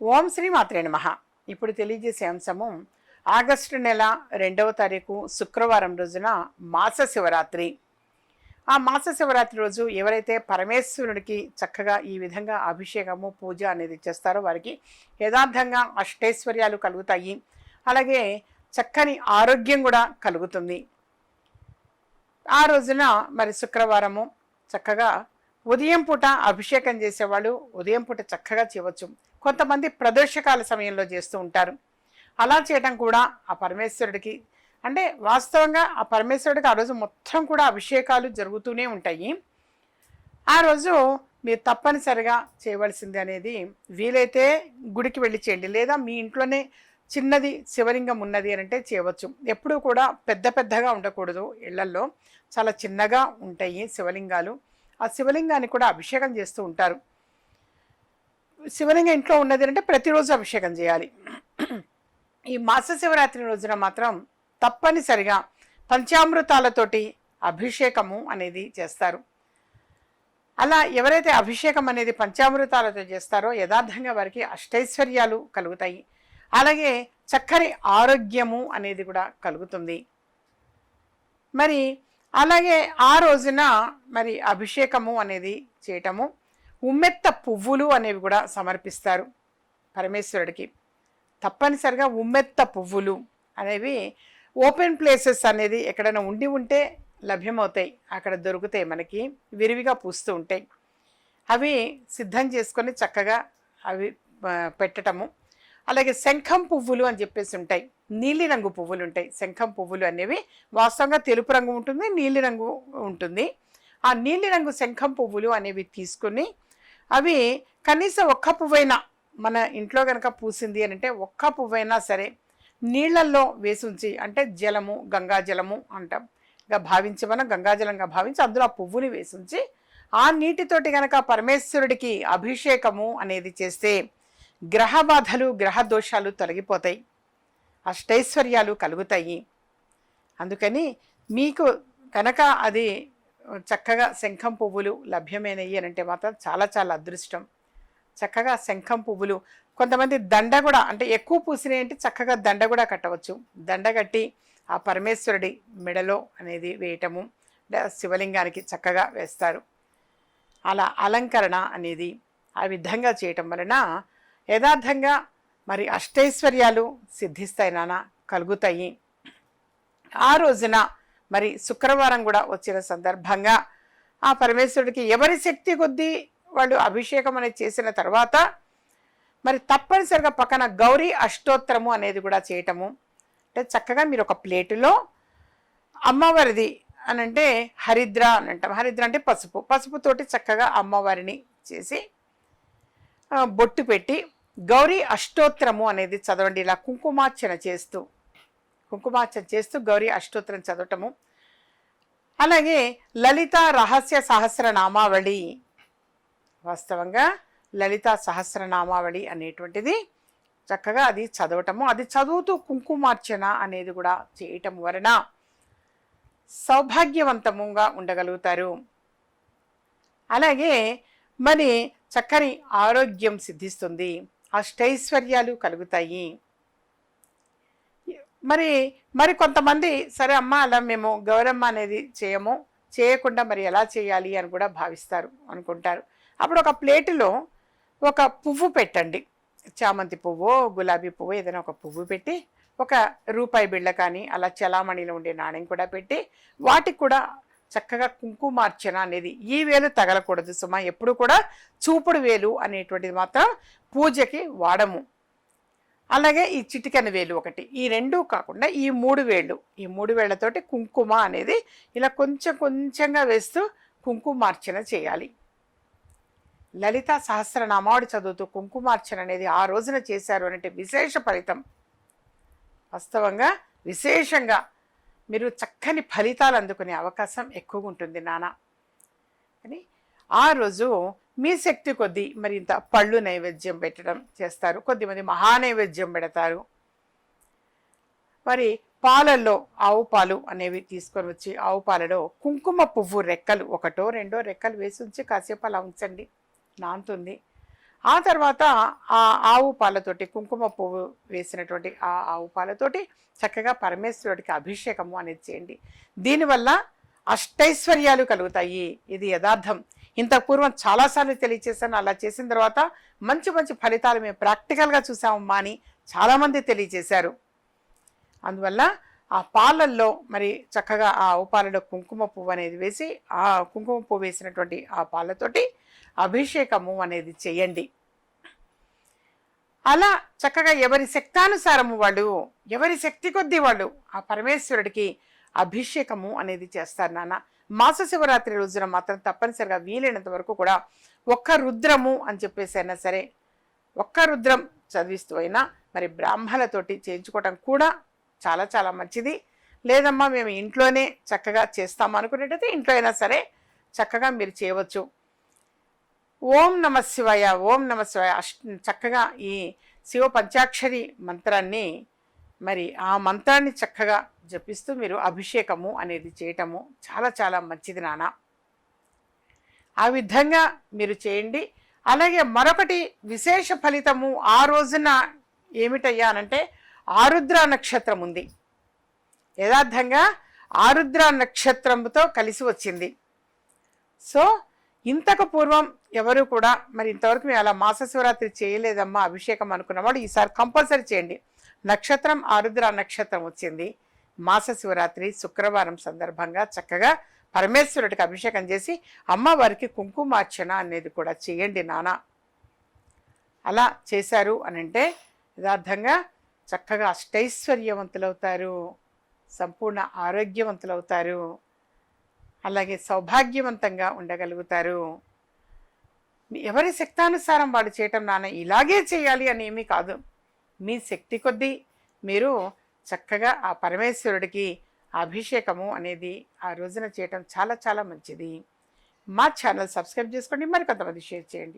ఓం శ్రీ మాత్రే నమ. ఇప్పుడు తెలియజేసే అంశము ఆగస్టు నెల రెండవ తారీఖు శుక్రవారం రోజున మాస శివరాత్రి. ఆ మాస శివరాత్రి రోజు ఎవరైతే పరమేశ్వరుడికి చక్కగా ఈ విధంగా అభిషేకము పూజ అనేది చేస్తారో వారికి యథార్థంగా అష్టైశ్వర్యాలు కలుగుతాయి. అలాగే చక్కని ఆరోగ్యం కూడా కలుగుతుంది. ఆ రోజున మరి శుక్రవారము చక్కగా ఉదయం పూట అభిషేకం చేసేవాళ్ళు ఉదయం పూట చక్కగా చేయవచ్చు. కొంతమంది ప్రదోషకాల సమయంలో చేస్తూ ఉంటారు. అలా చేయడం కూడా ఆ పరమేశ్వరుడికి అంటే వాస్తవంగా ఆ పరమేశ్వరుడికి ఆ రోజు మొత్తం కూడా అభిషేకాలు జరుగుతూనే ఉంటాయి. ఆ రోజు మీరు తప్పనిసరిగా చేయవలసింది అనేది వీలైతే గుడికి వెళ్ళి చేయండి. లేదా మీ ఇంట్లోనే చిన్నది శివలింగం ఉన్నది అని అంటే చేయవచ్చు. ఎప్పుడూ కూడా పెద్ద పెద్దగా ఉండకూడదు. ఇళ్ళల్లో చాలా చిన్నగా ఉంటాయి శివలింగాలు. ఆ శివలింగాన్ని కూడా అభిషేకం చేస్తూ ఉంటారు. శివలింగం ఇంట్లో ఉన్నది అంటే ప్రతిరోజు అభిషేకం చేయాలి. ఈ మాస శివరాత్రి రోజున మాత్రం తప్పనిసరిగా పంచామృతాలతోటి అభిషేకము అనేది చేస్తారు. అలా ఎవరైతే అభిషేకం అనేది పంచామృతాలతో చేస్తారో యథార్థంగా వారికి అష్టైశ్వర్యాలు కలుగుతాయి. అలాగే చక్కని ఆరోగ్యము అనేది కూడా కలుగుతుంది. మరి అలాగే ఆ రోజున మరి అభిషేకము అనేది చేయటము ఉమ్మెత్త పువ్వులు అనేవి కూడా సమర్పిస్తారు పరమేశ్వరుడికి. తప్పనిసరిగా ఉమ్మెత్త పువ్వులు అనేవి ఓపెన్ ప్లేసెస్ అనేది ఎక్కడైనా ఉండి ఉంటే లభ్యమవుతాయి. అక్కడ దొరుకుతాయి మనకి విరివిగా పూస్తూ ఉంటాయి. అవి సిద్ధం చేసుకొని చక్కగా అవి పెట్టటము. అలాగే శంఖం పువ్వులు అని చెప్పేసి ఉంటాయి. నీలిరంగు పువ్వులు ఉంటాయి. శంఖం పువ్వులు అనేవి వాస్తవంగా తెలుపు రంగు ఉంటుంది నీలిరంగు ఉంటుంది. ఆ నీలిరంగు శంఖం పువ్వులు అనేవి తీసుకుని అవి కనీసం ఒక్క పువ్వైనా మన ఇంట్లో కనుక పూసింది అని అంటే ఒక్క పువ్వైనా సరే నీళ్ళల్లో వేసి ఉంచి అంటే జలము గంగా జలము అంటాం. ఇంకా భావించి మనం గంగాజలంగా భావించి అందులో ఆ పువ్వుని వేసి ఉంచి ఆ నీటితోటి గనక పరమేశ్వరుడికి అభిషేకము అనేది చేస్తే గ్రహ బాధలు గ్రహ దోషాలు తొలగిపోతాయి. అష్టైశ్వర్యాలు కలుగుతాయి. అందుకని మీకు కనుక అది చక్కగా శంఖం పువ్వులు లభ్యమైనవి అని అంటే మాత్రం చాలా చాలా అదృష్టం. చక్కగా శంఖం పువ్వులు కొంతమంది దండ కూడా అంటే ఎక్కువ పూసినాయి అంటే చక్కగా దండ కూడా కట్టవచ్చు. దండ కట్టి ఆ పరమేశ్వరుడి మెడలో అనేది వేయటము శివలింగానికి చక్కగా వేస్తారు. అలా అలంకరణ అనేది ఆ విధంగా చేయటం వలన యథార్థంగా మరి అష్టైశ్వర్యాలు సిద్ధిస్తాయి నాన్న కలుగుతాయి. ఆ రోజున మరి శుక్రవారం కూడా వచ్చిన సందర్భంగా ఆ పరమేశ్వరుడికి ఎవరి శక్తి కొద్దీ వాళ్ళు అభిషేకం అనేది చేసిన తర్వాత మరి తప్పనిసరిగా పక్కన గౌరీ అష్టోత్తరము అనేది కూడా చేయటము. అంటే చక్కగా మీరు ఒక ప్లేటులో అమ్మవారిది అని అంటే హరిద్ర అని అంటాం. హరిద్ర అంటే పసుపు. పసుపుతోటి చక్కగా అమ్మవారిని చేసి బొట్టు పెట్టి గౌరీ అష్టోత్తరము అనేది చదవండి. ఇలా కుంకుమార్చన చేస్తూ కుంకుమార్చన చేస్తూ గౌరీ అష్టోత్తరం చదవటము. అలాగే లలిత రహస్య సహస్రనామావళి. వాస్తవంగా లలిత సహస్రనామావళి అనేటువంటిది చక్కగా అది చదవటము. అది చదువుతూ కుంకుమార్చన అనేది కూడా చేయటం వలన సౌభాగ్యవంతముగా ఉండగలుగుతారు. అలాగే మరి చక్కని ఆరోగ్యం సిద్ధిస్తుంది. అష్టైశ్వర్యాలు కలుగుతాయి. మరి మరి కొంతమంది సరే అమ్మ అలా మేము గౌరమ్మ అనేది చేయము చేయకుండా మరి ఎలా చేయాలి అని కూడా భావిస్తారు అనుకుంటారు. అప్పుడు ఒక ప్లేటులో ఒక పువ్వు పెట్టండి. చామంతి పువ్వు గులాబీ పువ్వు ఏదైనా ఒక పువ్వు పెట్టి ఒక రూపాయి బిళ్ళ కానీ అలా చలామణిలో ఉండే నాణ్యం కూడా పెట్టి వాటికి కూడా చక్కగా కుంకుమార్చన అనేది ఈ వేలు తగలకూడదు సుమ. ఎప్పుడు కూడా చూపుడు వేలు అనేటువంటిది మాత్రం పూజకి వాడము. అలాగే ఈ చిటికెన వేలు ఒకటి. ఈ రెండు కాకుండా ఈ మూడు వేళ్ళు ఈ మూడు వేళ్ళతోటి కుంకుమ అనేది ఇలా కొంచెం కొంచెంగా వేస్తూ కుంకుమార్చన చేయాలి. లలిత సహస్రనామాడు చదువుతూ కుంకుమార్చన అనేది ఆ రోజున చేశారు అంటే విశేష ఫలితం. వాస్తవంగా విశేషంగా మీరు చక్కని ఫలితాలు అందుకునే అవకాశం ఎక్కువగా ఉంటుంది నాన్న అని ఆ రోజు మీ శక్తి కొద్దీ మరి ఇంత పళ్ళు నైవేద్యం పెట్టడం చేస్తారు. కొద్దిమంది మహా నైవేద్యం పెడతారు. మరి పాలల్లో ఆవు పాలు అనేవి తీసుకొని వచ్చి ఆవు పాలలో కుంకుమ పువ్వు రెక్కలు ఒకటో రెండో రెక్కలు వేసి ఉంచి కాసేపు అలా ఉంచండి. నాంతుంది ఆ తర్వాత ఆ ఆవు పాలతోటి కుంకుమ పువ్వు వేసినటువంటి ఆ ఆవు పాలతోటి చక్కగా పరమేశ్వరుడికి అభిషేకము అనేది చేయండి. దీనివల్ల అష్టైశ్వర్యాలు కలుగుతాయి. ఇది యథార్థం. ఇంత పూర్వం చాలాసార్లు తెలియచేశాను. అలా చేసిన తర్వాత మంచి మంచి ఫలితాలు మేము ప్రాక్టికల్గా చూసామమ్మా అని చాలామంది తెలియజేశారు. అందువల్ల ఆ పాలల్లో మరి చక్కగా ఆ ఆవు పాలలో కుంకుమ పువ్వు అనేది వేసి ఆ కుంకుమ పువ్వు వేసినటువంటి ఆ పాలతోటి అభిషేకము అనేది చేయండి. అలా చక్కగా ఎవరి శక్తానుసారము వాళ్ళు ఎవరి శక్తి కొద్దీ వాళ్ళు ఆ పరమేశ్వరుడికి అభిషేకము అనేది చేస్తారు నాన్న. మాస శివరాత్రి రోజున మాత్రం తప్పనిసరిగా వీలైనంత వరకు కూడా ఒక్క రుద్రము అని చెప్పేసి అయినా సరే ఒక్క రుద్రం చదివిస్తూ అయినా మరి బ్రాహ్మణలతోటి చేయించుకోవటం కూడా చాలా చాలా మంచిది. లేదమ్మా మేము ఇంట్లోనే చక్కగా చేస్తాం అనుకునేటైతే ఇంట్లో అయినా సరే చక్కగా మీరు చేయవచ్చు. ఓం నమ శివాయ ఓం నమ శివాయ. చక్కగా ఈ శివ పంచాక్షరి మంత్రాన్ని మరి ఆ మంత్రాన్ని చక్కగా జపిస్తూ మీరు అభిషేకము అనేది చేయటము చాలా చాలా మంచిది నాన్న. ఆ విధంగా మీరు చేయండి. అలాగే మరొకటి విశేష ఫలితము ఆ రోజున ఏమిటయ్యా అనంటే ఆరుద్ర నక్షత్రం ఉంది యథార్థంగా ఆరుద్ర నక్షత్రంతో కలిసి వచ్చింది. సో ఇంతకు పూర్వం ఎవరు కూడా మరి ఇంతవరకు మేము అలా మాస శివరాత్రి చేయలేదమ్మా అభిషేకం అనుకున్నవాడు ఈసారి కంపల్సరీ చేయండి. నక్షత్రం ఆరుద్ర నక్షత్రం వచ్చింది. మాస శివరాత్రి శుక్రవారం సందర్భంగా చక్కగా పరమేశ్వరుడికి అభిషేకం చేసి అమ్మవారికి కుంకుమార్చన అనేది కూడా చేయండి నాన్న అలా చేశారు అని అంటే యథార్థంగా చక్కగా అష్టైశ్వర్యవంతులవుతారు సంపూర్ణ ఆరోగ్యవంతులవుతారు అలాగే సౌభాగ్యవంతంగా ఉండగలుగుతారు. ఎవరి శక్తానుసారం వాడు చేయటం నాన్న ఇలాగే చేయాలి అని ఏమీ కాదు. మీ శక్తి కొద్దీ మీరు చక్కగా ఆ పరమేశ్వరుడికి అభిషేకము అనేది ఆ రోజున చేయటం చాలా చాలా మంచిది. మా ఛానల్ సబ్స్క్రైబ్ చేసుకోండి మరి కొంతమంది షేర్ చేయండి.